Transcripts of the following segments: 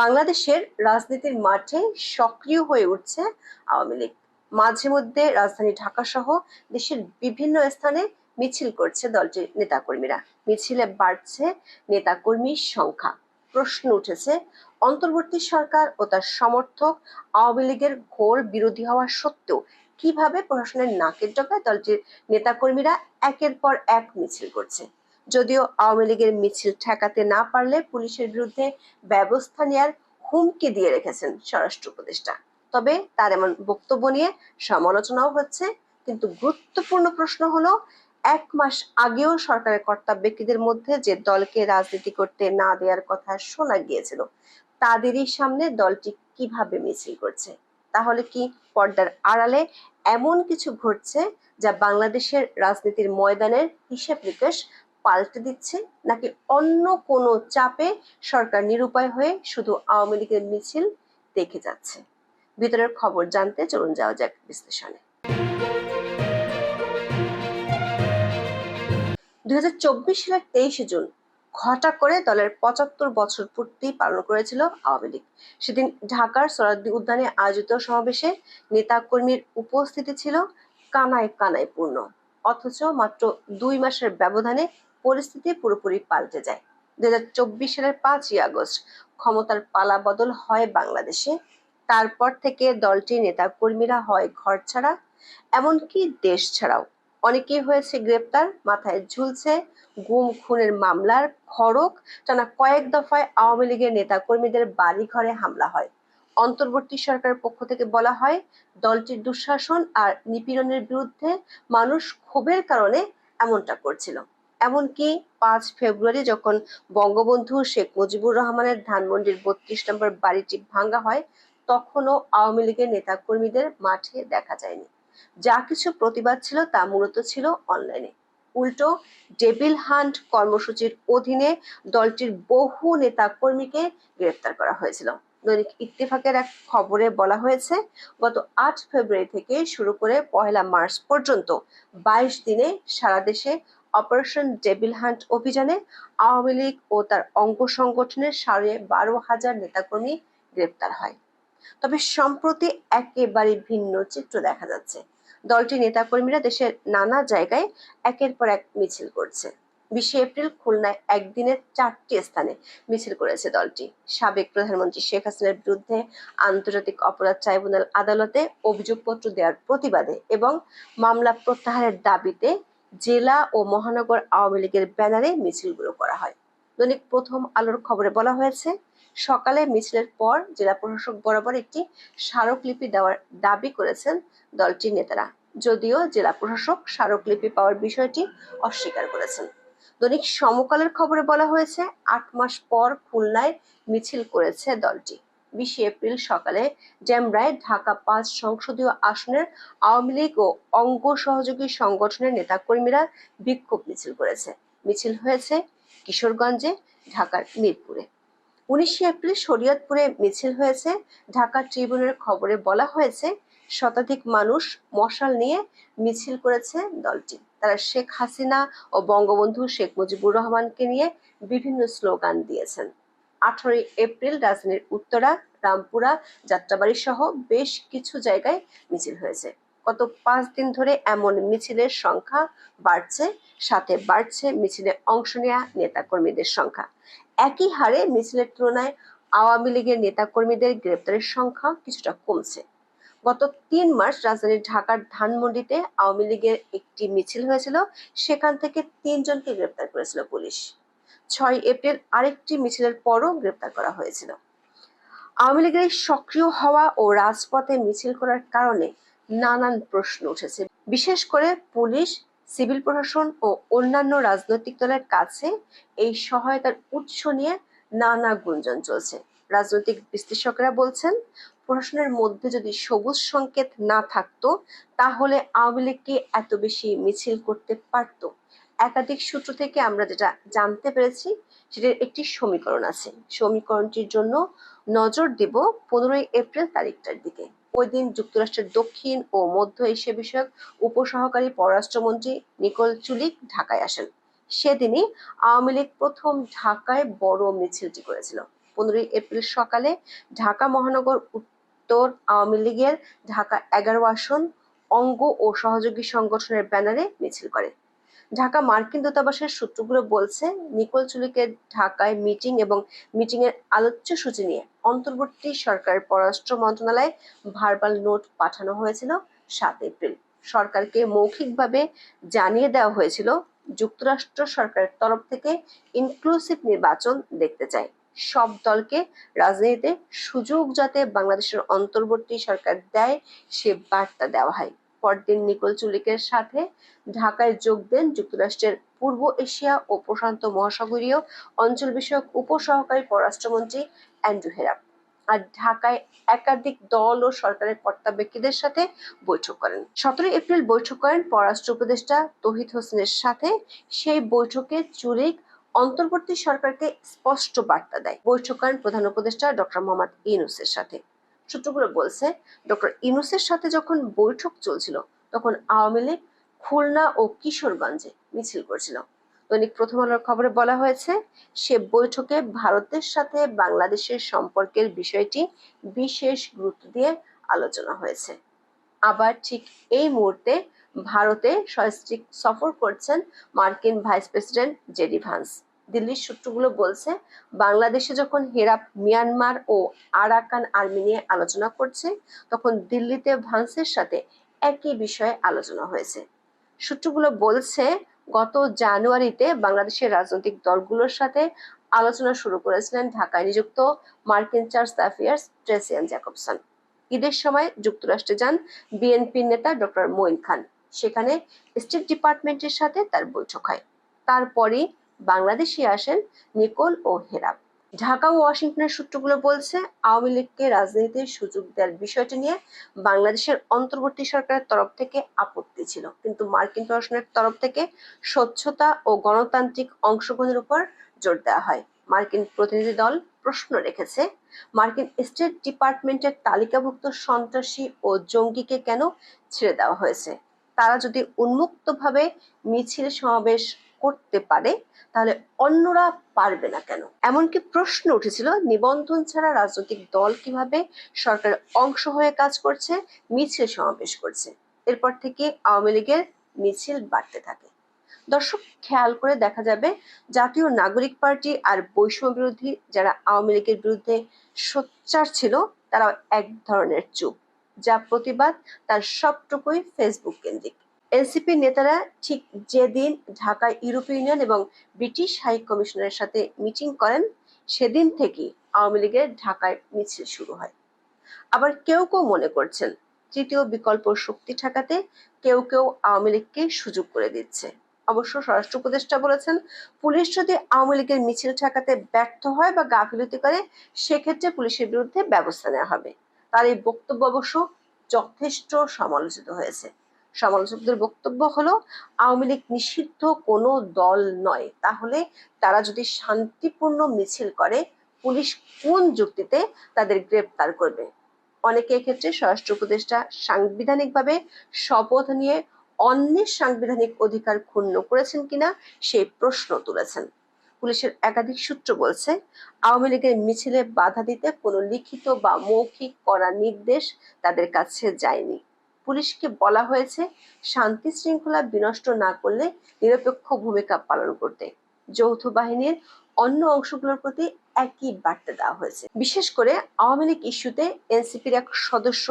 বাংলাদেশের রাজনীতির মাঠে সক্রিয় হয়ে উঠছে আওয়ামী লীগ। মাঝে মধ্যে রাজধানী ঢাকা সহ দেশের বিভিন্ন স্থানে মিছিল করছে দলটির নেতাকর্মীরা। মিছিলে বাড়ছে নেতাকর্মীর সংখ্যা। প্রশ্ন উঠেছে, অন্তর্বর্তী সরকার ও তার সমর্থক আওয়ামী লীগের ঘোর বিরোধী হওয়া সত্ত্বেও কীভাবে প্রশাসনের নাকের ডগায় দলটির নেতাকর্মীরা একের পর এক মিছিল করছে? যদিও আওয়ামী লীগের মিছিল ঠেকাতে না পারলে পুলিশের বিরুদ্ধে ব্যবস্থা নেয়ার হুমকি দিয়ে রেখেছেন স্বরাষ্ট্র উপদেষ্টা। তবে তার এমন বক্তব্য নিয়ে সমালোচনাও হচ্ছে, কিন্তু গুরুত্বপূর্ণ প্রশ্ন হলো, এক মাস আগেও সরকারের কর্তা ব্যক্তিদের মধ্যে যে দলকে রাজনীতি করতে না দেওয়ার কথা শোনা গিয়েছিল, তাদেরই সামনে দলটি কীভাবে মিছিল করছে? তাহলে কি পর্দার আড়ালে এমন কিছু ঘটছে যা বাংলাদেশের রাজনীতির ময়দানের হিসেব নিকেশ পাল্টে দিচ্ছে নাকি অন্য কোনো চাপে সরকার নিরুপায় হয়ে শুধু আওয়ামী লীগের মিছিল দেখে যাচ্ছে? ভিতরের খবর জানতে চলুন যাওয়া যাক বিশ্লেষণে। দুই সালের তেইশে জুন ঘটা করে দলের পঁচাত্তর বছর পূর্তি পালন করেছিল আওয়ামী লীগ। সেদিন ঢাকার সরাদ্দি উদ্যানে আয়োজিত সমাবেশে নেতাকর্মীর উপস্থিতি ছিল কানায় কানায় পূর্ণ অথচ মাত্র দুই মাসের ব্যবধানে পরিস্থিতি পুরোপুরি পাল্টে যায়। দুই হাজার চব্বিশ সালের পাঁচই আগস্ট ক্ষমতার পালা বদল হয় বাংলাদেশে। তারপর থেকে দলটির নেতা কর্মীরা হয় ঘর ছাড়া, এমনকি দেশ ছাড়াও। অনেকেই হয়েছে গ্রেপ্তার, মাথায় ঝুলছে, গুম, খুনের মামলার খড়ক টানা কয়েক দফায় আওয়ামী লীগের নেতা কর্মীদের বাড়ি ঘরে হামলা হয়। অন্তর্বর্তী সরকারের পক্ষ থেকে বলা হয়, দলটির দুঃশাসন আর নিপীড়নের বিরুদ্ধে মানুষ ক্ষোভের কারণে এমনটা করছিল। এমনকি পাঁচ ফেব্রুয়ারি যখন বঙ্গবন্ধু শেখ মুজিবুর রহমানের ধানমন্ডির বত্রিশ নম্বর বাড়িটি ভাঙ্গা হয়, তখনও আওয়ামী লীগের নেতাকর্মীদের মাঠে দেখা যায়নি। যা কিছু প্রতিবাদ ছিল তা মূলত ছিল অনলাইনে। উল্টো, ডেভিল হান্ট কর্মসূচির অধীনে দলটির বহু নেতা কর্মীকে গ্রেফতার করা হয়েছিল। দৈনিক ইত্তেফাকের এক খবরে বলা হয়েছে, গত আট ফেব্রুয়ারি থেকে শুরু করে পহেলা মার্চ পর্যন্ত বাইশ দিনে সারা দেশে অপারেশন ডেভিল হান্ট অভিযানে আওয়ামী লীগ ও তার অঙ্গ সংগঠনের সাড়ে বারো হাজার নেতাকর্মী গ্রেপ্তার হয়। তবে সম্প্রতি একেবারে ভিন্ন চিত্র দেখা যাচ্ছে। দলটি নেতাকর্মীরা দেশের নানা জায়গায় একের পর এক মিছিল করছে। বিশে এপ্রিল খুলনায় একদিনে চারটি স্থানে মিছিল করেছে দলটি। সাবেক প্রধানমন্ত্রী শেখ হাসিনার বিরুদ্ধে আন্তর্জাতিক অপরাধ ট্রাইব্যুনাল আদালতে অভিযোগপত্র দেওয়ার প্রতিবাদে এবং মামলা প্রত্যাহারের দাবিতে জেলা ও মহানগর আওয়ামী লীগের ব্যানারে মিছিলগুলো করা হয়। দৈনিক প্রথম আলোর খবরে বলা হয়েছে, সকালে মিছিলের পর জেলা প্রশাসক বরাবর একটি স্মারকলিপি দেওয়ার দাবি করেছেন দলটির নেতারা। যদিও জেলা প্রশাসক স্মারকলিপি পাওয়ার বিষয়টি অস্বীকার করেছেন। দৈনিক সমকালের খবরে বলা হয়েছে, আট মাস পর খুলনায় মিছিল করেছে দলটি। বিশে এপ্রিল সকালে ডেমরায় ঢাকা পাঁচ সংসদীয় আসনের আওয়ামী লীগ ও অঙ্গ সহযোগী সংগঠনের নেতাকর্মীরা বিক্ষোভ মিছিল করেছে। মিছিল হয়েছে কিশোরগঞ্জে, ঢাকার মিরপুরে। উনিশে এপ্রিল শরীয়তপুরে মিছিল হয়েছে। ঢাকা ট্রিবিউনের খবরে বলা হয়েছে, শতাধিক মানুষ মশাল নিয়ে মিছিল করেছে দলটি। তারা শেখ হাসিনা ও বঙ্গবন্ধু শেখ মুজিবুর রহমানকে নিয়ে বিভিন্ন স্লোগান দিয়েছেন। আঠারোই এপ্রিল রাজধানীর উত্তরা, রামপুরা, যাত্রাবাড়ি সহ বেশ কিছু জায়গায় মিছিল হয়েছে। গত পাঁচ দিন ধরে এমন মিছিলের সংখ্যা বাড়ছে, সাথে বাড়ছে মিছিলে অংশ নেওয়া নেতাকর্মীদের সংখ্যা। একই হারে মিছিলের তুলনায় আওয়ামী লীগের নেতাকর্মীদের গ্রেপ্তারের সংখ্যা কিছুটা কমছে। গত তিন মাস রাজধানীর ঢাকার ধানমন্ডিতে আওয়ামী লীগের একটি মিছিল হয়েছিল, সেখান থেকে তিনজনকে গ্রেপ্তার করেছিল পুলিশ। ছয় এপ্রিল আরেকটি মিছিলের পরও গ্রেপ্তার করা হয়েছিল। আওয়ামী লীগের সক্রিয় হওয়া ও রাজপথে মিছিল করার কারণে নানান প্রশ্ন উঠেছে। বিশেষ করে পুলিশ, সিভিল প্রশাসন ও অন্যান্য রাজনৈতিক দলের কাছে এই সহায়তার উৎস নিয়ে নানা গুঞ্জন চলছে। রাজনৈতিক বিশ্লেষকরা বলছেন, প্রশাসনের মধ্যে যদি সবুজ সংকেত না থাকতো, তাহলে আওয়ামী লীগকে এত বেশি মিছিল করতে পারতো? একাধিক সূত্র থেকে আমরা যেটা জানতে পেরেছি, সেটার একটি সমীকরণ আছে। সমীকরণটির জন্য নজর দেব পনেরোই এপ্রিল তারিখটার দিকে। ওই দিন যুক্তরাষ্ট্রের দক্ষিণ ও মধ্য এশিয়া বিষয়ক উপসহকারী পররাষ্ট্রমন্ত্রী নিকোল চুলিক ঢাকায় আসেন। সেদিনই আওয়ামী লীগ প্রথম ঢাকায় বড় মিছিলটি করেছিল। পনেরোই এপ্রিল সকালে ঢাকা মহানগর উত্তর আওয়ামী লীগের ঢাকা এগারো আসন অঙ্গ ও সহযোগী সংগঠনের ব্যানারে মিছিল করে। ঢাকা মার্কিন দূতাবাসের সূত্রগুলো বলছে, নিকোল চুলিকে ঢাকায় মিটিং এবং মিটিং এর আলোচ্য সূচি নিয়ে অন্তর্বর্তী সরকারের পররাষ্ট্র মন্ত্রণালয়ে ভার্বাল নোট পাঠানো হয়েছিল সাত এপ্রিল। সরকারকে মৌখিকভাবে জানিয়ে দেওয়া হয়েছিল, যুক্তরাষ্ট্র সরকারের তরফ থেকে ইনক্লুসিভ নির্বাচন দেখতে চায় সব দলকে রাজনীতিতে সুযোগ যাতে বাংলাদেশের অন্তর্বর্তী সরকার দেয়, সে বার্তা দেওয়া হয়। পরদিন নিকোল চুলিকের সাথে ঢাকায় যোগ দেন যুক্তরাষ্ট্রের পূর্ব এশিয়া ও প্রশান্ত মহাসাগরীয় অঞ্চল বিষয়ক উপসহকারী পররাষ্ট্রমন্ত্রী অ্যান্ড্রু হেরাপ। আর ঢাকায় একাধিক দল ও সরকারের কর্তা ব্যক্তিদের সাথে বৈঠক করেন। সতেরোই এপ্রিল বৈঠক করেন পররাষ্ট্র উপদেষ্টা তহিদ হোসেনের সাথে। সেই বৈঠকে চুরিক অন্তর্বর্তী সরকারকে স্পষ্ট বার্তা দেয়। বৈঠক করেন প্রধান উপদেষ্টা ডক্টর মোহাম্মদ ইউনুসের সাথে। সূত্রগুলো বলছে, ডক্টর ইউনুসের সাথে যখন বৈঠক চলছিল, তখন আওয়ামী লীগ খুলনা ও কিশোরগঞ্জে মিছিল করছিল। দৈনিক প্রথম আলোর খবরে বলা হয়েছে, সে বৈঠকে ভারতের সাথে বাংলাদেশের সম্পর্কের বিষয়টি বিশেষ গুরুত্ব দিয়ে আলোচনা হয়েছে। আবার ঠিক এই মুহূর্তে ভারতে সফর করছেন মার্কিন ভাইস প্রেসিডেন্ট জেডি ভান্স। দিল্লির সূত্রগুলো বলছে, বাংলাদেশে যখন হেরাপ মিয়ানমার ও আরাকান আর্মি নিয়ে আলোচনা করছে, তখন দিল্লিতে ভান্সের সাথে একই বিষয়ে আলোচনা হয়েছে। সূত্রগুলো বলছে, গত জানুয়ারিতে বাংলাদেশের রাজনৈতিক দলগুলোর সাথে আলোচনা শুরু করেছিলেন ঢাকায় নিযুক্ত মার্কিন চার্চ অ্যাফেয়ার্স ট্রেসিয়ান জ্যাকবসন। ঈদের সময় যুক্তরাষ্ট্রে যান বিএনপির নেতা ডক্টর মঈন খান। সেখানে স্টেট ডিপার্টমেন্টের সাথে তার বৈঠক হয়। তারপরই বাংলাদেশে আসেন নিকোল ও হেরাব। ঢাকা ও ওয়াশিংটনের সূত্রগুলো বলছে, আওয়ামী লীগকে রাজনীতির সুযোগ দেওয়ার বিষয়টি নিয়ে বাংলাদেশের অন্তর্বর্তী সরকারের তরফ থেকে আপত্তি ছিল। কিন্তু মার্কিন প্রশাসনের তরফ থেকে স্বচ্ছতা ও গণতান্ত্রিক অংশগ্রহণের উপর জোর দেওয়া হয়। মার্কিন প্রতিনিধি দল প্রশ্ন রেখেছে, মার্কিন স্টেট ডিপার্টমেন্টের তালিকাভুক্ত সন্ত্রাসী ও জঙ্গিকে কেন ছেড়ে দেওয়া হয়েছে? তারা যদি উন্মুক্তভাবে মিছিল সমাবেশ করতে পারে, তাহলে অন্যরা পারবে না কেন? এমনকি প্রশ্ন উঠেছিল, নিবন্ধন ছাড়া রাজনৈতিক দল কীভাবে সরকারের অংশ হয়ে কাজ করছে? মিছিল সমাবেশ করছে। এরপর থেকে আওয়ামী লীগের মিছিল বাড়তে থাকে। দর্শক, খেয়াল করে দেখা যাবে, জাতীয় নাগরিক পার্টি আর বৈষম্য বিরোধী যারা আওয়ামী লীগের বিরুদ্ধে সোচ্চার ছিল তারা এক ধরনের চুপ, যা প্রতিবাদ তার সবটুকুই ফেসবুক কেন্দ্রিক। এনসিপি নেতারা ঠিক যেদিন ঢাকায় ইউরোপীয় ইউনিয়ন এবং ব্রিটিশ হাই কমিশনের সাথে মিটিং করেন, সেদিন থেকেই আওয়ামী লীগের ঢাকায় মিছিল শুরু হয়। আবার কেউ কেউ মনে করছেন, তৃতীয় বিকল্প শক্তি ঠেকাতে কেউ কেউ আওয়ামী লীগকে সুযোগ করে দিচ্ছে। অবশ্য স্বরাষ্ট্র উপদেষ্টা বলেছেন, পুলিশ যদি আওয়ামী লীগের মিছিল ঠেকাতে ব্যর্থ হয় বা গাফিলতি করে, সেক্ষেত্রে পুলিশের বিরুদ্ধে ব্যবস্থা নেওয়া হবে। তার এই বক্তব্য অবশ্য যথেষ্ট সমালোচিত হয়েছে। সমালোচকদের বক্তব্য হলো, আওয়ামী লীগ নিষিদ্ধ কোনো দল নয়। তাহলে তারা যদি শান্তিপূর্ণ মিছিল করে, পুলিশ কোন যুক্তিতে তাদের গ্রেপ্তার করবে? অনেকে এক্ষেত্রে স্বরাষ্ট্র উপদেষ্টা সাংবিধানিকভাবে শপথ নিয়ে অন্যের সাংবিধানিক অধিকার ক্ষুণ্ণ করেছেন কিনা সেই প্রশ্ন তুলেছেন। পুলিশের একাধিক সূত্র বলছে, আওয়ামী লীগের মিছিলে বাধা দিতে কোনো লিখিত বা মৌখিক করা নির্দেশ তাদের কাছে যায়নি। পুলিশকে বলা হয়েছে, শান্তি শৃঙ্খলা বিনষ্ট না করলে নিরপেক্ষ ভূমিকা পালন করতে। যৌথ বাহিনীর অন্য অংশগুলোর প্রতি একই বার্তা দেওয়া হয়েছে। বিশেষ করে আওয়ামী লীগ ইস্যুতে এনসিপির এক সদস্য,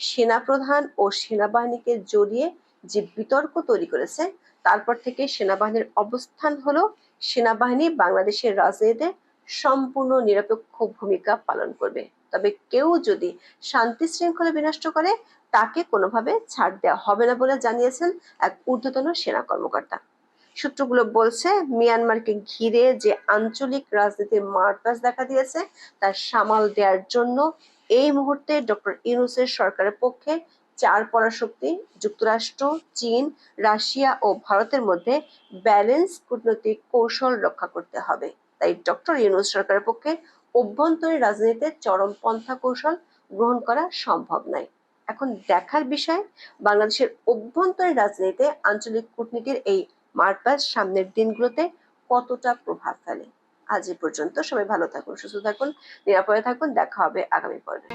সেনাপ্রধান ও সেনাবাহিনীকে জড়িয়ে যে বিতর্ক তৈরি করেছে, তারপর থেকে সেনাবাহিনীর অবস্থান হলো সেনাবাহিনী বাংলাদেশের রাজনীতিতে সম্পূর্ণ নিরপেক্ষ ভূমিকা পালন করবে। তবে কেউ যদি শান্তি শৃঙ্খলা বিনষ্ট করে, তাকে কোনোভাবে ছাড় দেওয়া হবে না বলে জানিয়েছেন এক ঊর্ধ্বতন সেনা কর্মকর্তা। সূত্রগুলো বলছে, মিয়ানমারকে ঘিরে যে আঞ্চলিক রাজনীতির মারপ্যাচ দেখা দিয়েছে তার সামাল দেওয়ার জন্য এই মুহূর্তে ডক্টর ইউনুসের সরকারের পক্ষে চার পরাশক্তি, যুক্তরাষ্ট্র, চীন, রাশিয়া ও ভারতের মধ্যে ব্যালেন্স কূটনৈতিক কৌশল রক্ষা করতে হবে। তাই ডক্টর ইউনুস সরকারের পক্ষে অভ্যন্তরীণ রাজনীতিতে চরম পন্থা কৌশল গ্রহণ করা সম্ভব নয়। এখন দেখার বিষয়, বাংলাদেশের অভ্যন্তরীণ রাজনীতিতে আঞ্চলিক কূটনীতির এই মারপাস সামনের দিনগুলোতে কতটা প্রভাব ফেলে? আজ এ পর্যন্ত সবাই ভালো থাকুন, সুস্থ থাকুন, নিরাপদে থাকুন, দেখা হবে আগামী পর্বে।